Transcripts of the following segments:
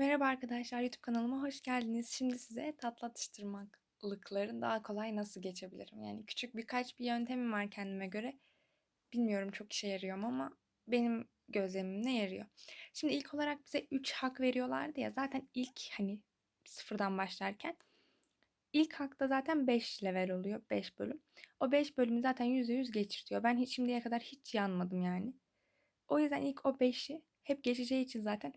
Merhaba arkadaşlar, YouTube kanalıma hoş geldiniz. Şimdi size tatlı atıştırmalıkların daha kolay nasıl geçebilirim? Yani küçük birkaç bir yöntemim var kendime göre. Bilmiyorum çok işe yarıyor mu ama benim gözlemimle yarıyor. Şimdi ilk olarak bize 3 hak veriyorlardı ya. Zaten ilk hani sıfırdan başlarken ilk hakta zaten 5 level oluyor. 5 bölüm. O 5 bölümü zaten %100 geçirtiyor. Ben hiç şimdiye kadar hiç yanmadım yani. O yüzden ilk o 5'i hep geçeceği için zaten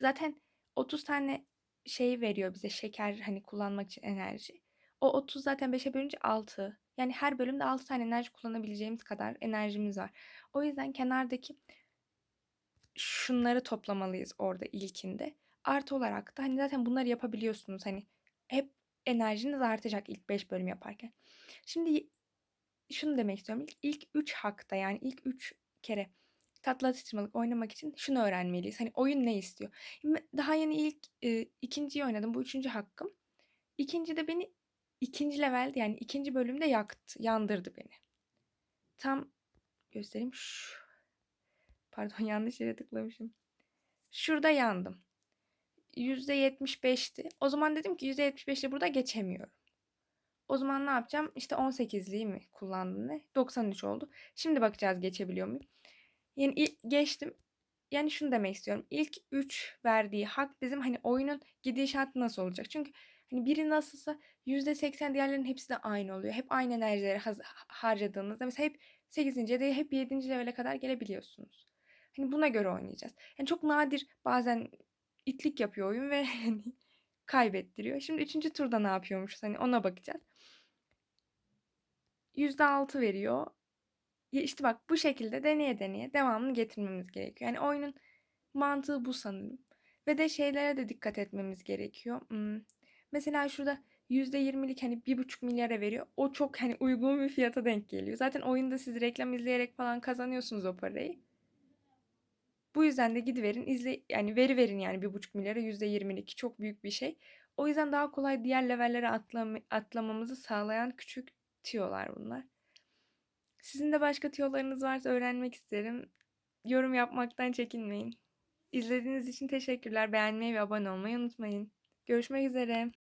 zaten 30 tane şey veriyor bize şeker hani kullanmak için enerji. O 30 zaten 5'e bölünce 6. Yani her bölümde 6 tane enerji kullanabileceğimiz kadar enerjimiz var. O yüzden kenardaki şunları toplamalıyız orada ilkinde. Artı olarak da hani zaten bunları yapabiliyorsunuz. Hani hep enerjiniz artacak ilk 5 bölüm yaparken. Şimdi şunu demek istiyorum. İlk, ilk 3 hakta yani ilk 3 kere tatlı atıştırmalık oynamak için şunu öğrenmeliyiz. Hani oyun ne istiyor? Daha yeni ilk e, ikinciyi oynadım. Bu üçüncü hakkım. İkinci de beni ikinci levelde yani ikinci bölümde yaktı. Yandırdı beni. Tam göstereyim. Şu. Pardon yanlış yere tıklamışım. Şurada yandım. %75'ti. O zaman dedim ki %75'le burada geçemiyorum. O zaman ne yapacağım? İşte 18'liği mi kullandım ne? 93 oldu. Şimdi bakacağız geçebiliyor muyum? Yani geçtim. Yani şunu demek istiyorum. İlk 3 verdiği hak bizim hani oyunun gidişatı nasıl olacak? Çünkü hani biri nasılsa %80 diğerlerinin hepsi de aynı oluyor. Hep aynı enerjileri harcadığınızda mesela hep 8. ya hep 7. levele kadar gelebiliyorsunuz. Hani buna göre oynayacağız. Yani çok nadir bazen itlik yapıyor oyun ve hani kaybettiriyor. Şimdi üçüncü turda ne yapıyormuşuz? Hani ona bakacağız. %6 veriyor. İşte bak bu şekilde deneye deneye devamını getirmemiz gerekiyor. Yani oyunun mantığı bu sanırım. Ve de şeylere de dikkat etmemiz gerekiyor. Hmm. Mesela şurada %20'lik hani 1,5 milyara veriyor. O çok hani uygun bir fiyata denk geliyor. Zaten oyunda siz reklam izleyerek falan kazanıyorsunuz o parayı. Bu yüzden de gidiverin izle yani veri verin yani 1,5 milyara %20'lik çok büyük bir şey. O yüzden daha kolay diğer levellere atlam atlamamızı sağlayan küçük tiyolar bunlar. Sizin de başka tiyolarınız varsa öğrenmek isterim. Yorum yapmaktan çekinmeyin. İzlediğiniz için teşekkürler. Beğenmeyi ve abone olmayı unutmayın. Görüşmek üzere.